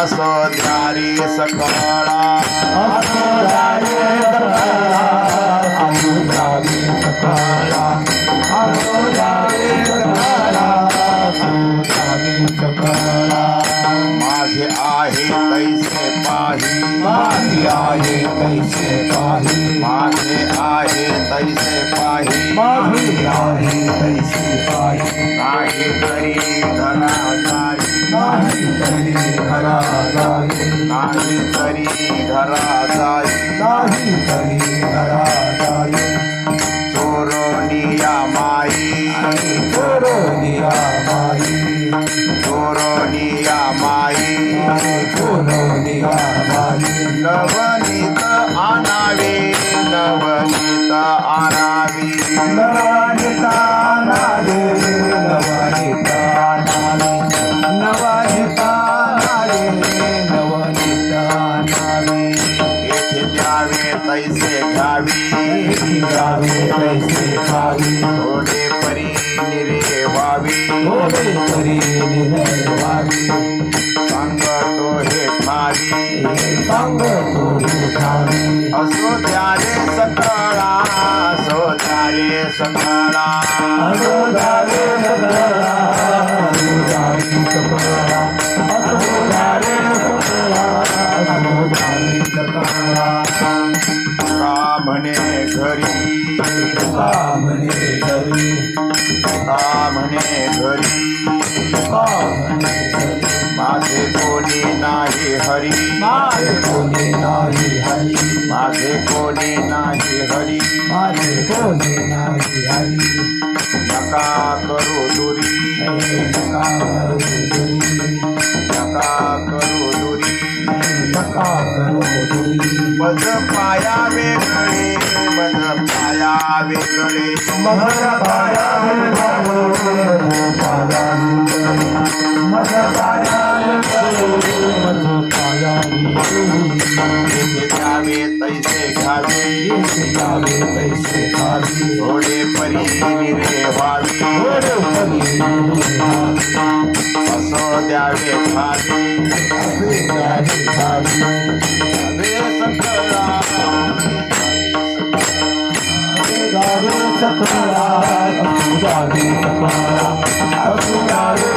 सकळा असो द्या रे सकळा. असो जावे सकाळा असो जावे सकाळा असो जावे सकाळा असो जावे सकाळा माझे आहे तैसे पाही. माझी आहे कैसे पाही. माझे आहे तैसे पाही माझी आहे कैसे पाही. नाही तरी घरा जाई नाही तरी घरा जाई चोरोनिया माई. चोरोनिया माई. चोरोनिया माई. चोरोनिया माई. नवनीत आणावे नवनीत आणावी. कावी ओडे परी निरे वावी ओडे परी निरे वावी संग तो हे भावी संग तो हे भावी असो ध्यारे सकळा असो ध्यारे सकळा असो ध्यारे सकळा का म्हणे घरी का म्हणे घरी का म्हणे घरी का म्हणे घरी माझे कोणी नाही हरी माझे कोणी नाही हरी माझे कोणी नाही हरी माझे कोणी नाही हरी नका करू दुरी नका करू दुरी नका करू दुरी नका वेगळे मज पाया वेगळे पाया द्यावे तैसे घ्यावे पैसे थोडे परी निरे द्यावे खावी गावे सकला असुरावे